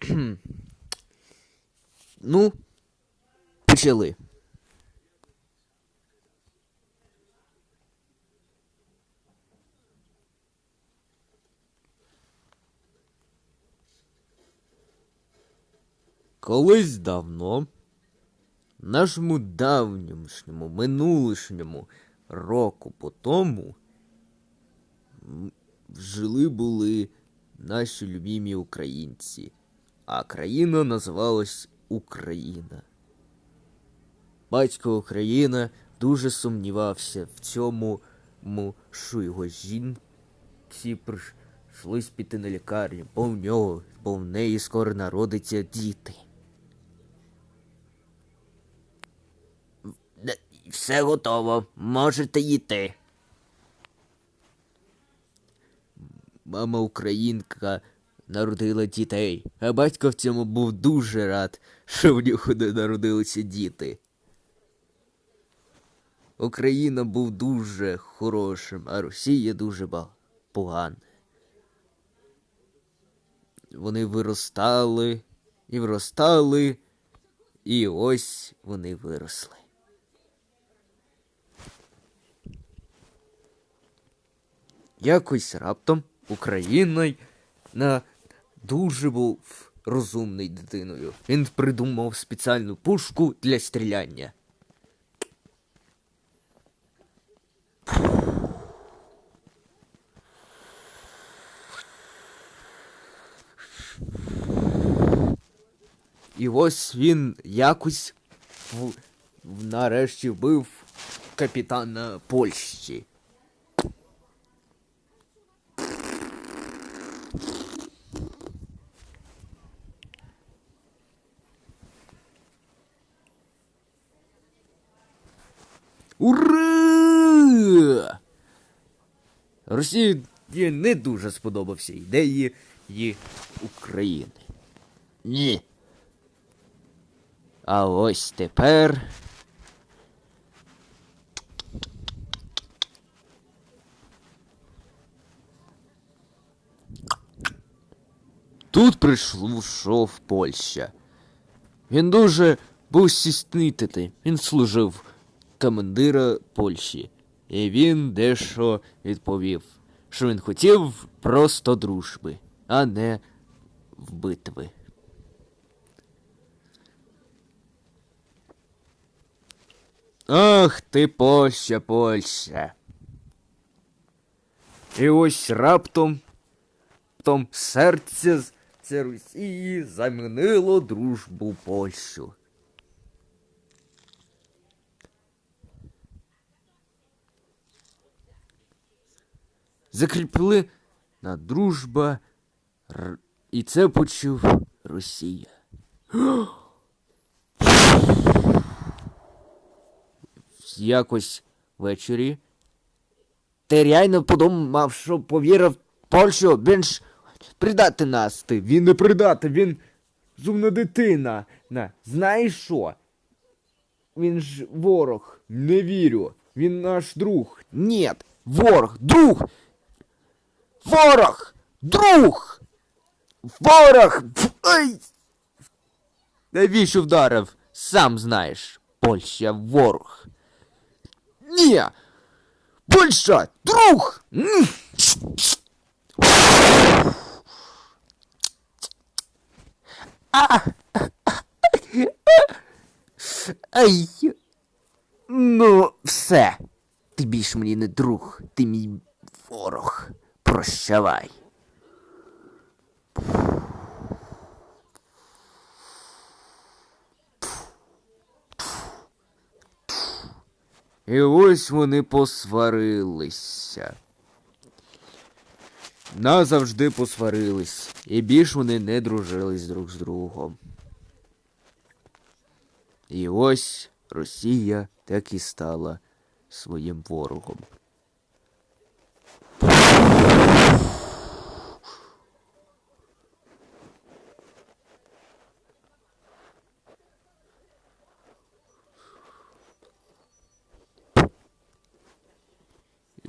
ну, почали. Колись давно, нашому давнішньому, минулишньому року по тому жили були наші любімі українці, а країна називалась Україна. Батько Україна дуже сумнівався в цьому, що його жінці прийшлось піти на лікарню, бо в нього, бо в неї скоро народиться діти. Все готово, можете йти. Мама українка народила дітей, а батько в цьому був дуже рад, що в нього не народилися діти. Україна був дуже хорошим, а Росія дуже погана. Вони виростали і виростали, і ось вони виросли. Якось раптом Україна на дуже був розумний дитиною. Він придумав спеціальну пушку для стріляння. І ось він якось нарешті вбив капітана Польщі. Ура! Росії не дуже сподобався ідеї її України. Ні. А ось тепер. Тут прийшов Польща. Він дуже був стіснитий. Він служив командира Польщі. І він дещо відповів, що він хотів просто дружби, а не в битви. Ах ти Польща, Польща. І ось раптом Раптом серце з- Росії замінило дружбу Польщу. Закріпили на дружба, Р- і це почув Росія. Якось ввечері ти реально подумав, що повірив Польщу, він ж придати нас ти. Він не придати, він зумна дитина. На. Знаєш що? Він ж ворог. Не вірю. Він наш друг. Ні, ворог, друг. Ворог! Друг! Ворог! Ай! Навіщо вдарив? Сам знаєш. Польща ворог. Ні! Польща! Друг! М! Ай. Ну, все. Ти більш мені не друг, ти мій ворог. Прощавай. І ось вони посварилися. Назавжди посварились, і більш вони не дружились друг з другом. І ось Росія так і стала своїм ворогом.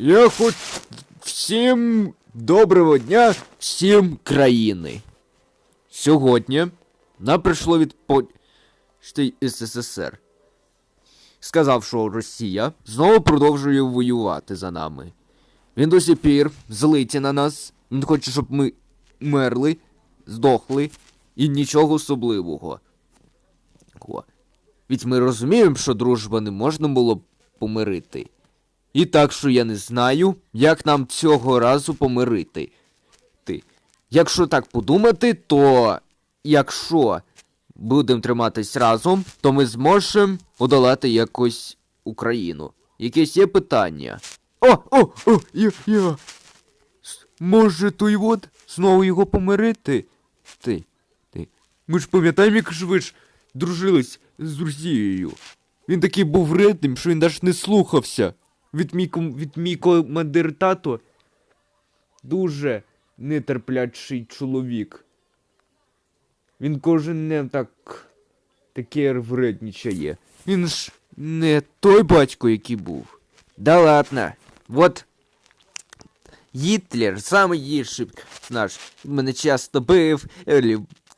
Я хоч всім доброго дня, всім країни. сьогодні нам прийшло від почти СССР. Сказав, що Росія знову продовжує воювати за нами. Він до сих пір злиться на нас. Він хоче, щоб ми мерли, здохли і нічого особливого. Ведь ми розуміємо, що дружба не можна було помирити. І так, що я не знаю, як нам цього разу помирити. Ти. Якщо так подумати, то якщо будемо триматись разом, то ми зможемо подолати якось Україну. Якесь є питання. О, о, о, я, я. Може, той от знову його помирити? Ти, ти. Ми ж пам'ятаємо, як ж ви ж дружились з Росією. Він такий був вредним, що він навіть не слухався. Від мій, від мій командир тато дуже нетерплячий чоловік. Він кожен день так таке вреднічає. Він ж не той батько, який був. Да ладно. Вот Гітлер, самий гірший наш, мене часто бив,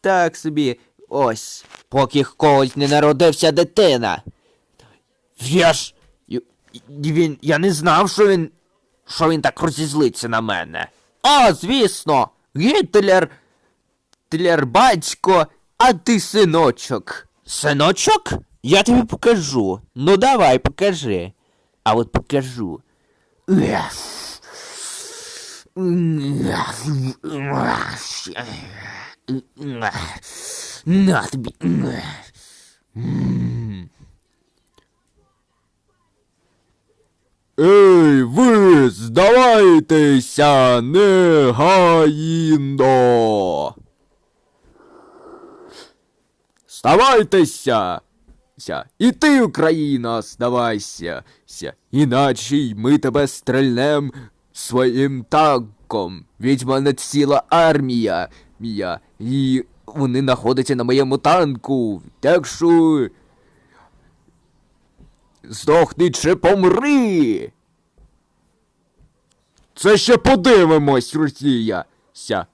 так собі. Ось, поки когось не народився дитина. Я. Він. Я не знав, що він. що він так розізлиться на мене. А, звісно, Гітлер. Гітлер батько, а ти синочок. Синочок? Я тобі покажу. Ну давай, покажи. А от покажу. На тобі. Ей, ви здавайтеся негайно. Здавайтеся. Ся. І ти, Україна, здавайся. Ся. Іначе й ми тебе стрельнем своїм танком. Ведь в мене ціла армія. Мія. І вони знаходяться на моєму танку. Так що. Здохни чи помри. Це ще подивимось, Росія. Ся.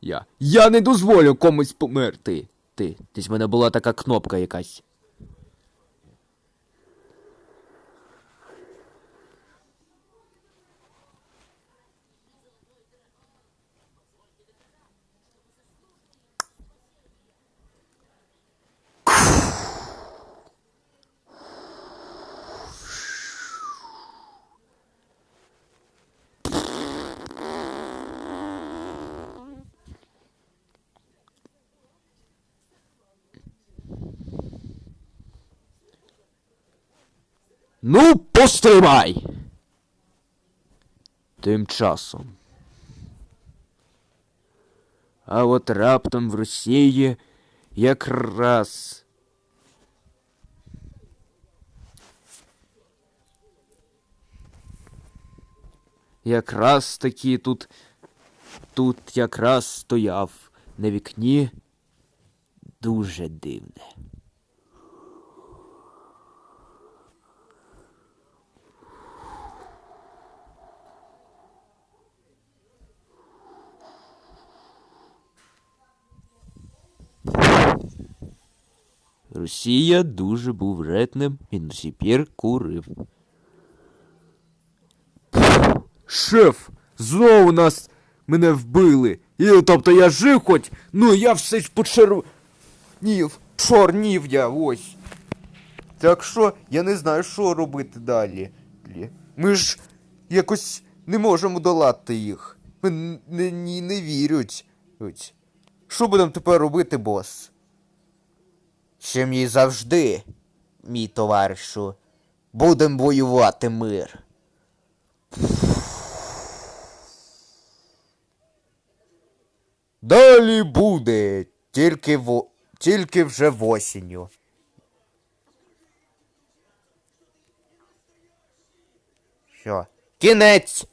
Я. Я не дозволю комусь померти. Ти, десь в мене була така кнопка якась. Ну, постривай. Тим часом. А от раптом в Росії якраз. Якраз таки тут. Тут якраз стояв на вікні дуже дивне. Росія дуже був вредним і до сих пір курив. Шеф, знову нас мене вбили. І тобто я жив хоч, ну я все ж почернів. Чорнів я ось. Так що я не знаю, що робити далі. Ми ж якось не можемо долати їх. Не, не вірять. Що будемо тепер робити, бос? Чим і завжди, мій товаришу, будем воювати мир. Далі буде, тільки во... тільки вже в осінню. Що? Кінець!